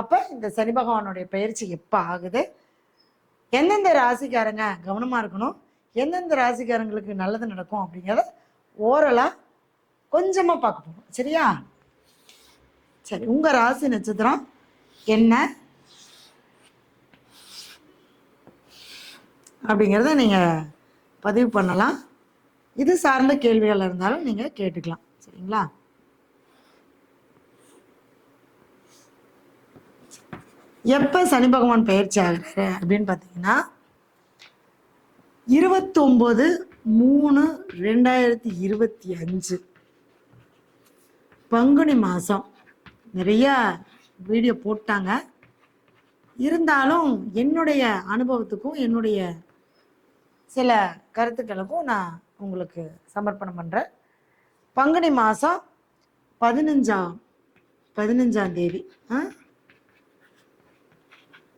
அப்போ இந்த சனி பகவானுடைய பயிற்சி எப்போ ஆகுது? எந்தெந்த ராசிக்காரங்க கவனமாக இருக்கணும்? எந்தெந்த ராசிக்காரங்களுக்கு நல்லது நடக்கும் அப்படிங்கிறத ஓரலாக கொஞ்சமாக பார்க்க போகணும் சரியா? சரி உங்கள் ராசி நட்சத்திரம் என்ன? அப்படிங்கிறத நீங்கள் பதிவு பண்ணலாம். இது சார்ந்த கேள்விகள் இருந்தாலும் நீங்கள் கேட்டுக்கலாம். சரிங்களா? எப்போ சனி பகவான் பயிற்சி ஆகிறாரு அப்படின்னு பார்த்தீங்கன்னா இருபத்தொம்போது மூணு ரெண்டாயிரத்தி இருபத்தி அஞ்சு. பங்குனி மாதம் நிறையா வீடியோ போட்டாங்க. இருந்தாலும் என்னுடைய அனுபவத்துக்கும் என்னுடைய சில கருத்துக்களுக்கும் நான் உங்களுக்கு சமர்ப்பணம் பண்ணுறேன் பங்குனி மாதம் பதினஞ்சாம் பதினஞ்சாம் தேதி. ஆ?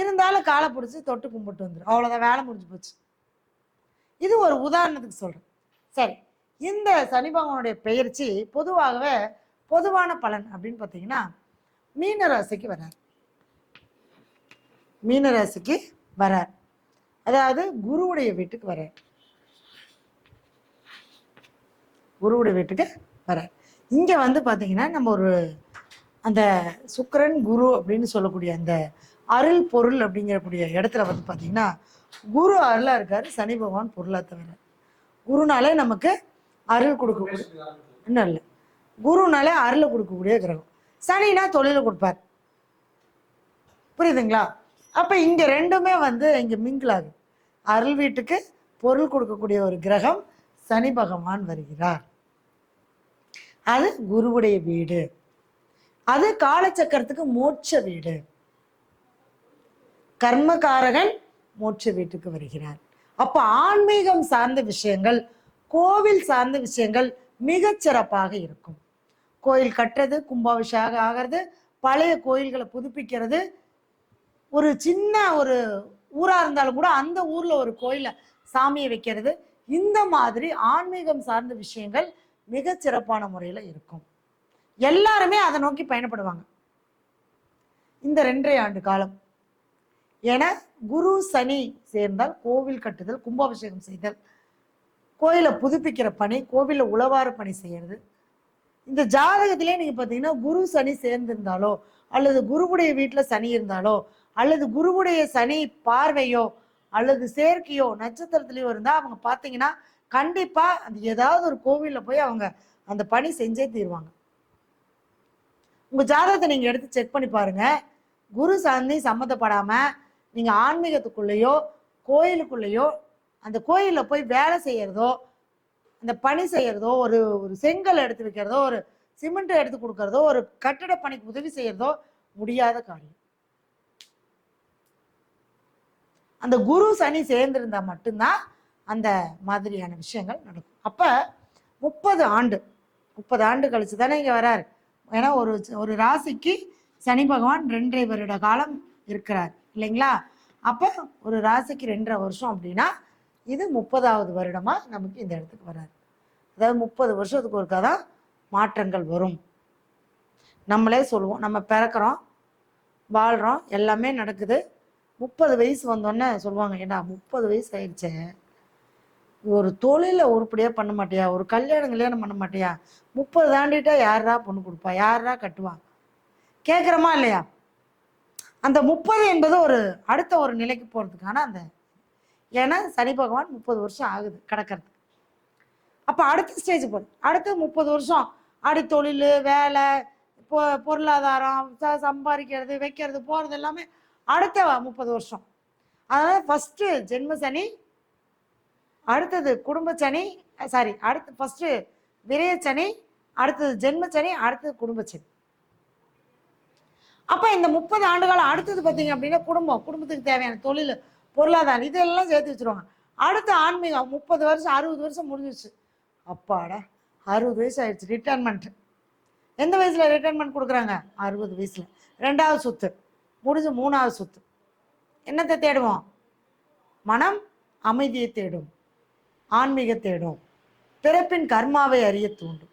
இருந்தாலும் காலை பிடிச்சி தொட்டு கும்பிட்டு வந்துடும் அவ்வளோதான் வேலை முடிஞ்சு போச்சு. இது ஒரு உதாரணத்துக்கு சொல்கிறேன் சரி இந்த சனி பகவானுடைய பெயர்ச்சி பொதுவாகவே பொதுவான பலன் அப்படின்னு பார்த்தீங்கன்னா மீன ராசிக்கு வரார். மீன ராசிக்கு வரார். அதாவது குருவுடைய வீட்டுக்கு வரார். குருவுடைய வீட்டுக்கு வரார். இங்கே வந்து பார்த்தீங்கன்னா நம்ம ஒரு அந்த சுக்கிரன் குரு அப்படின்னு சொல்லக்கூடிய அந்த அருள் பொருள் அப்படிங்கிறக்கூடிய இடத்துல வந்து பார்த்தீங்கன்னா குரு அருளாக இருக்காரு சனி பகவான் பொருளாக தவிர. குருனாலே நமக்கு அருள் கொடுக்கக்கூடிய இன்னும் இல்லை. குருனாலே அருளை கொடுக்கக்கூடிய கிரகம். சனினா தொழிலை கொடுப்பார். புரியுதுங்களா? அப்போ இங்கே ரெண்டுமே வந்து இங்கே மிங்கிள் ஆகுது. அருள் வீட்டுக்கு பொருள் கொடுக்கக்கூடிய ஒரு கிரகம் சனி பகவான் வருகிறார். அது குருவுடைய வீடு. அது காலச்சக்கரத்துக்கு மோட்ச வீடு. கர்மகாரகன் மோட்ச வீட்டுக்கு வருகிறார் அப்ப ஆன்மீகம் சார்ந்த விஷயங்கள் கோவில் சார்ந்த விஷயங்கள் மிக சிறப்பாக இருக்கும். கோயில் கட்டுறது கும்பாபிஷேகம் ஆகிறது பழைய கோயில்களை புதுப்பிக்கிறது. ஒரு சின்ன ஒரு ஊரா இருந்தாலும் கூட அந்த ஊர்ல ஒரு கோயில சாமியை வைக்கிறது. இந்த மாதிரி ஆன்மீகம் சார்ந்த விஷயங்கள் மிக சிறப்பான முறையில இருக்கும். எல்லாருமே அதை நோக்கி பயணப்படுவாங்க. இந்த ரெண்டரை ஆண்டு காலம். என குரு சனி சேர்ந்தால் கோவில் கட்டுதல் கும்பாபிஷேகம் செய்தல் கோயிலை புதுப்பிக்கிற பணி கோவிலில் உழவார பணி செய்யறது. இந்த ஜாதகத்திலே நீங்கள் பார்த்தீங்கன்னா குரு சனி சேர்ந்திருந்தாலோ அல்லது குருவுடைய வீட்டில் சனி இருந்தாலோ அல்லது குருவுடைய சனி பார்வையோ அல்லது சேர்க்கையோ நட்சத்திரத்துலையோ இருந்தால் அவங்க பார்த்தீங்கன்னா கண்டிப்பாக அந்த ஏதாவது ஒரு கோவிலில் போய் அவங்க அந்த பணி செஞ்சே தீருவாங்க. உங்கள் ஜாதகத்தை நீங்கள் எடுத்து செக் பண்ணி பாருங்க. குரு சனி சம்மந்தப்படாமல் நீங்கள் ஆன்மீகத்துக்குள்ளேயோ கோயிலுக்குள்ளேயோ அந்த கோயிலில் போய் வேலை செய்யறதோ அந்த பணி செய்யறதோ ஒரு ஒரு செங்கல் எடுத்து வைக்கிறதோ ஒரு சிமெண்ட் எடுத்து கொடுக்கறதோ ஒரு கட்டிட பணிக்கு உதவி செய்யறதோ முடியாத காரியம். அந்த குரு சனி சேர்ந்திருந்தா மட்டும்தான் அந்த மாதிரியான விஷயங்கள் நடக்கும். அப்ப முப்பது ஆண்டு முப்பது ஆண்டு கழிச்சு தானே இங்க வராரு. ஏன்னா ஒரு ஒரு ராசிக்கு சனி பகவான் ரெண்டரை வருட காலம் இருக்கிறார். இல்லைங்களா? அப்போ ஒரு ராசிக்கு ரெண்டரை வருஷம் அப்படின்னா இது முப்பதாவது வருடமாக நமக்கு இந்த இடத்துக்கு வராது. அதாவது முப்பது வருஷத்துக்கு ஒருக்கா தான் மாற்றங்கள் வரும். நம்மளே சொல்லுவோம் நம்ம பிறக்கிறோம் வாழ்கிறோம் எல்லாமே நடக்குது. முப்பது வயசு வந்தோடனே சொல்லுவாங்க ஏன்னா முப்பது வயசு ஆயிடுச்சே? ஒரு தொழிலை உருப்படியாக பண்ண மாட்டியா? ஒரு கல்யாணம் கல்யாணம் பண்ண மாட்டியா? முப்பது தாண்டிட்டா யாரா பொண்ணு கொடுப்பா? யாரா கட்டுவா? கேட்குறமா இல்லையா? அந்த முப்பது என்பது ஒரு அடுத்த ஒரு நிலைக்கு போகிறதுக்கான அந்த ஏன்னா சனி பகவான் முப்பது வருஷம் ஆகுது கிடக்கிறதுக்கு. அப்போ அடுத்த ஸ்டேஜ் போகுது அடுத்து முப்பது வருஷம். அடி தொழில் வேலை பொ பொருளாதாரம் ச சம்பாதிக்கிறது வைக்கிறது போகிறது எல்லாமே அடுத்த முப்பது வருஷம். அதனால் ஃபஸ்ட்டு ஜென்ம சனி அடுத்தது குடும்ப சனி சாரி அடுத்து ஃபஸ்ட்டு விரய சனி அடுத்தது ஜென்ம சனி அடுத்தது குடும்ப சனி. அப்போ இந்த முப்பது ஆண்டுகாலம் அடுத்தது பார்த்தீங்க அப்படின்னா குடும்பம் குடும்பத்துக்கு தேவையான தொழில் பொருளாதாரம் இதெல்லாம் சேர்த்து வச்சிருவாங்க. அடுத்த ஆன்மீகம் முப்பது வருஷம் அறுபது வருஷம் முடிஞ்சிச்சு அப்பாடா அறுபது வயசு ஆயிடுச்சு ரிட்டைர்மெண்ட் எந்த வயசில் ரிட்டைர்மெண்ட் கொடுக்குறாங்க? அறுபது வயசில். ரெண்டாவது சொத்து முடிஞ்சு மூணாவது சொத்து. என்னத்தை தேடுவோம்? மனம் அமைதியை தேடும் ஆன்மீக தேடும் பிறப்பின் கர்மாவை அறிய தூண்டும்.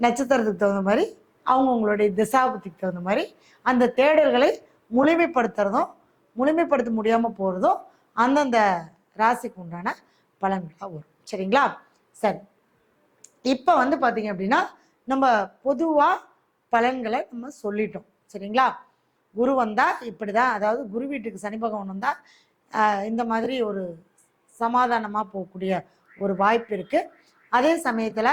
நட்சத்திரத்துக்கு தகுந்த மாதிரி அவங்கவுங்களுடைய திசாபுத்திக்கு தகுந்த மாதிரி அந்த தேடல்களை முழுமைப்படுத்துறதும் முழுமைப்படுத்த முடியாமல் போகிறதும் அந்தந்த ராசிக்கு உண்டான பலன்களாக வரும். சரிங்களா? சரி. இப்போ வந்து பார்த்தீங்க அப்படின்னா நம்ம பொதுவாக பலன்களை நம்ம சொல்லிட்டோம். சரிங்களா? குரு வந்தால் இப்படி தான் அதாவது குரு வீட்டுக்கு சனி பகவான் வந்தால் இந்த மாதிரி ஒரு சமாதானமாக போகக்கூடிய ஒரு வாய்ப்பு இருக்குது அதே சமயத்தில்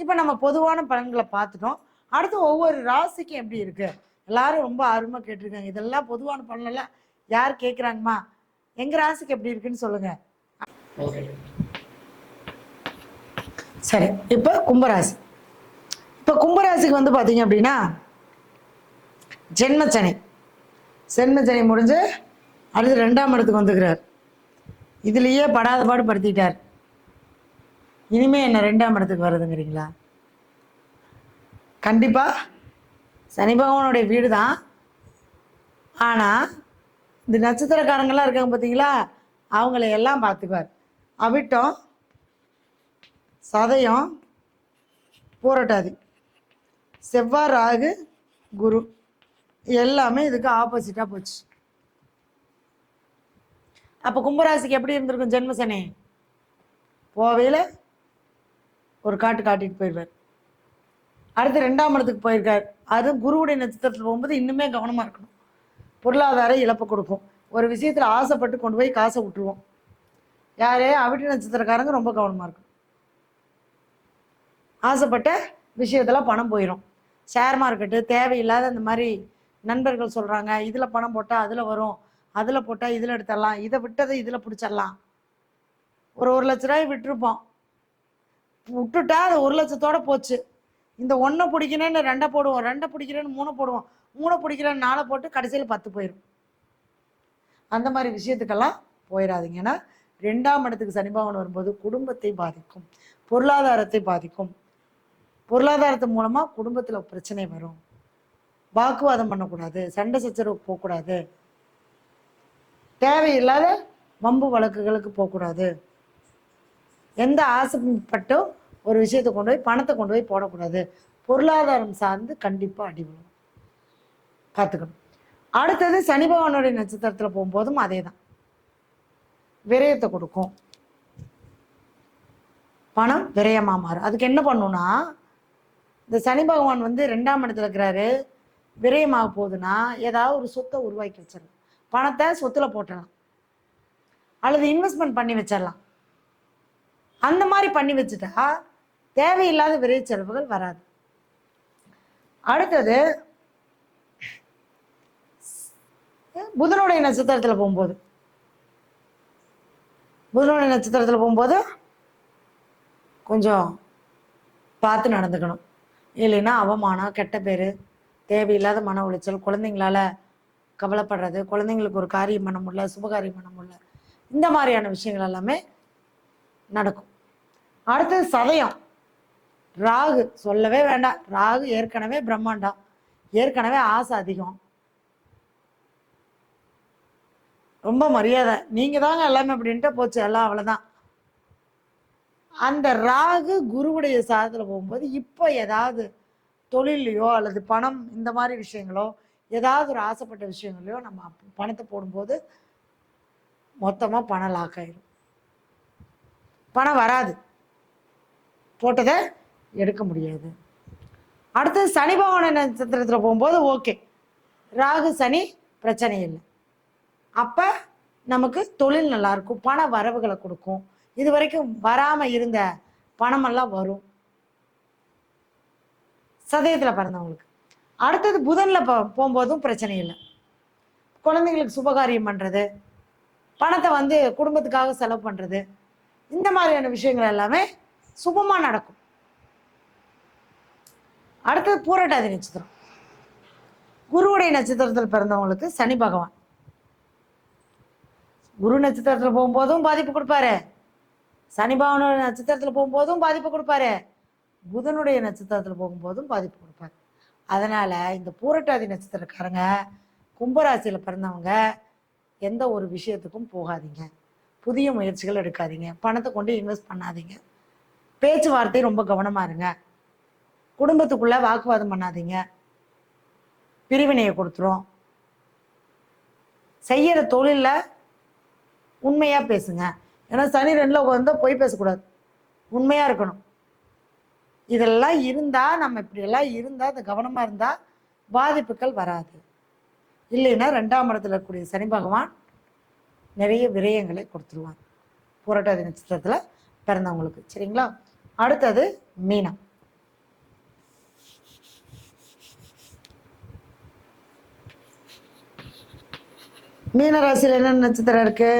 இப்போ நம்ம பொதுவான பலன்களை பார்த்துட்டோம். அடுத்து ஒவ்வொரு ராசிக்கும் எப்படி இருக்கு? எல்லாரும் ரொம்ப ஆர்வமாக கேட்டிருக்காங்க. இதெல்லாம் பொதுவான பலனெல்லாம் யார் கேட்குறாங்கம்மா எங்கள் ராசிக்கு எப்படி இருக்குன்னு சொல்லுங்க. சரி இப்போ கும்பராசி. இப்போ கும்பராசிக்கு வந்து பார்த்தீங்க அப்படின்னா ஜென்மச்சனி. ஜென்மச்சனி முடிஞ்சு அடுத்து ரெண்டாம் இடத்துக்கு வந்துக்கிறார். இதுலேயே படாத பாடு படுத்திட்டார். இனிமே என்ன ரெண்டாம் இடத்துக்கு வருதுங்கிறீங்களா கண்டிப்பாக சனி பகவானுடைய வீடு தான் ஆனால் இந்த நட்சத்திரக்காரங்கெல்லாம் இருக்காங்க பார்த்தீங்களா அவங்கள எல்லாம் பார்த்துக்குவார். அவிட்டம் சதயம் பூரட்டாதி. செவ்வாய் ராகு குரு. எல்லாமே இதுக்கு ஆப்போசிட்டாக போச்சு. அப்போ கும்பராசிக்கு எப்படி இருந்திருக்கும் ஜென்மசனி போவையில் ஒரு காட்டு காட்டிட்டு போயிடுவார் அடுத்து ரெண்டாம் இடத்துக்கு போயிருக்கார். அதுவும் குருவுடைய நட்சத்திரத்தில் போகும்போது இன்னுமே கவனமாக இருக்கணும். பொருளாதார இழப்பை கொடுக்கும். ஒரு விஷயத்தில் ஆசைப்பட்டு கொண்டு போய் காசை விட்டுருவோம். யாரே? அவிட்டு நட்சத்திரக்காரங்க ரொம்ப கவனமாக இருக்கும் ஆசைப்பட்ட விஷயத்தில் பணம் போயிடும் ஷேர் மார்க்கெட்டு தேவையில்லாத இந்த மாதிரி நண்பர்கள் சொல்கிறாங்க இதில் பணம் போட்டால் அதில் வரும் அதில் போட்டால் இதில் எடுத்துடலாம் இதை விட்டதை இதில் பிடிச்சிடலாம். ஒரு ஒரு லட்ச ரூபாய் விட்டுருப்போம். விட்டுட்டா அது ஒரு லட்சத்தோட போச்சு. இந்த ஒன்றை பிடிக்கணும்னு ரெண்டை போடுவோம் ரெண்டை பிடிக்கிறேன்னு மூணை போடுவோம் மூணை பிடிக்கிறேன்னு நாளை போட்டு கடைசியில் பத்து போயிடும் அந்த மாதிரி விஷயத்துக்கெல்லாம் போயிடாதீங்க. ஏன்னா ரெண்டாம் இடத்துக்கு சனிபாவன் வரும்போது குடும்பத்தை பாதிக்கும் பொருளாதாரத்தை பாதிக்கும். பொருளாதாரத்து மூலமாக குடும்பத்தில் பிரச்சனை வரும். வாக்குவாதம் பண்ணக்கூடாது சண்டை சச்சரவு போகக்கூடாது. தேவையில்லாத வம்பு வழக்குகளுக்கு போகக்கூடாது. எந்த ஆசைப்பட்டும் ஒரு விஷயத்தை கொண்டு போய் பணத்தை கொண்டு போய் போடக்கூடாது. பொருளாதாரம் சார்ந்து கண்டிப்பாக அடிபடும். விழும் பார்த்துக்கணும் அடுத்தது சனி பகவானுடைய நட்சத்திரத்தில் போகும்போதும் அதே தான் விரயத்தை கொடுக்கும். பணம் விரயமாக மாறும். அதுக்கு என்ன பண்ணுன்னா இந்த சனி பகவான் வந்து ரெண்டாம் இடத்துல இருக்கிறாரு. விரயமாக போகுதுன்னா ஏதாவது ஒரு சொத்தை உருவாக்கி வச்சிடலாம். பணத்தை சொத்தில் போட்டலாம் அல்லது இன்வெஸ்ட்மெண்ட் பண்ணி வச்சிடலாம். அந்த மாதிரி பண்ணி வச்சுட்டா தேவையில்லாத விரை செலவுகள் வராது. அடுத்தது புதனுடைய நட்சத்திரத்தில் போகும்போது. புதனுடைய நட்சத்திரத்தில் போகும்போது கொஞ்சம் பார்த்து நடந்துக்கணும். இல்லைன்னா அவமானம் கெட்ட பேர் தேவையில்லாத மன உளைச்சல் குழந்தைங்களால கவலைப்படுறது குழந்தைங்களுக்கு ஒரு காரியம் பண்ண முடியல சுபகாரியம் பண்ண முடியல. இந்த மாதிரியான விஷயங்கள் எல்லாமே நடக்கும். அடுத்தது சதயம். ராகு சொல்லவே வேண்டாம். ராகு ஏற்கனவே பிரம்மாண்டம். ஏற்கனவே ஆசை அதிகம். ரொம்ப மரியாதை. நீங்க தாங்க எல்லாமே அப்படின்ட்டு போச்சு. எல்லாம் அவ்வளவுதான். அந்த ராகு குருவுடைய சாதத்தில் போகும்போது இப்போ ஏதாவது தொழிலையோ அல்லது பணம் இந்த மாதிரி விஷயங்களோ ஏதாவது ஒரு ஆசைப்பட்ட விஷயங்களையோ நம்ம பணத்தை போடும்போது மொத்தமாக பணம் லாக் ஆயிடும் பணம் வராது. போட்டதை எடுக்க முடியாது. அடுத்தது சனி பகவான நட்சத்திரத்தில் போகும்போது ஓகே. ராகு சனி பிரச்சனை இல்லை. அப்போ நமக்கு தொழில் நல்லாயிருக்கும் பண வரவுகளை கொடுக்கும். இது வரைக்கும் வராமல் இருந்த பணமெல்லாம் வரும். சதயத்தில் பிறந்தவங்களுக்கு. அடுத்தது புதனில் போகும்போதும் பிரச்சனை இல்லை. குழந்தைங்களுக்கு சுபகாரியம் பண்ணுறது பணத்தை வந்து குடும்பத்துக்காக செலவு பண்ணுறது இந்த மாதிரியான விஷயங்கள் எல்லாமே சுபமாக நடக்கும். அடுத்தது பூரட்டாதி நட்சத்திரம். குருவுடைய நட்சத்திரத்தில் பிறந்தவங்களுக்கு சனி பகவான். குரு நட்சத்திரத்தில் போகும்போதும் பாதிப்பு கொடுப்பாரு. சனி பகவானோட நட்சத்திரத்தில் போகும்போதும் பாதிப்பு கொடுப்பாரு. புதனுடைய நட்சத்திரத்தில் போகும்போதும் பாதிப்பு கொடுப்பாரு. அதனால இந்த பூரட்டாதி நட்சத்திரக்காரங்க கும்பராசியில் பிறந்தவங்க எந்த ஒரு விஷயத்துக்கும் போகாதீங்க. புதிய முயற்சிகள் எடுக்காதீங்க. பணத்தை கொண்டு இன்வெஸ்ட் பண்ணாதீங்க. பேச்சுவார்த்தை ரொம்ப கவனமா இருங்க. குடும்பத்துக்குள்ள வாக்குவாதம் பண்ணாதீங்க. பிரிவினையை கொடுத்துரும். செய்யற தொழில்ல உண்மையா பேசுங்க. ஏன்னா சனி ரெண்டுல உட்காந்து பொய் பேசக்கூடாது. உண்மையா இருக்கணும். இதெல்லாம் இருந்தா நம்ம இப்படியெல்லாம் இருந்தால் இருந்தா அது கவனமா இருந்தா பாதிப்புகள் வராது. இல்லைன்னா ரெண்டாம் இடத்துல இருக்கக்கூடிய சனி பகவான் நிறைய விரயங்களை கொடுத்துருவான் புரட்டாதி நட்சத்திரத்தில் பிறந்தவங்களுக்கு. சரிங்களா? அடுத்தது மீனம் மீன ராசியில் என்ன நட்சத்திரம் இருக்கு?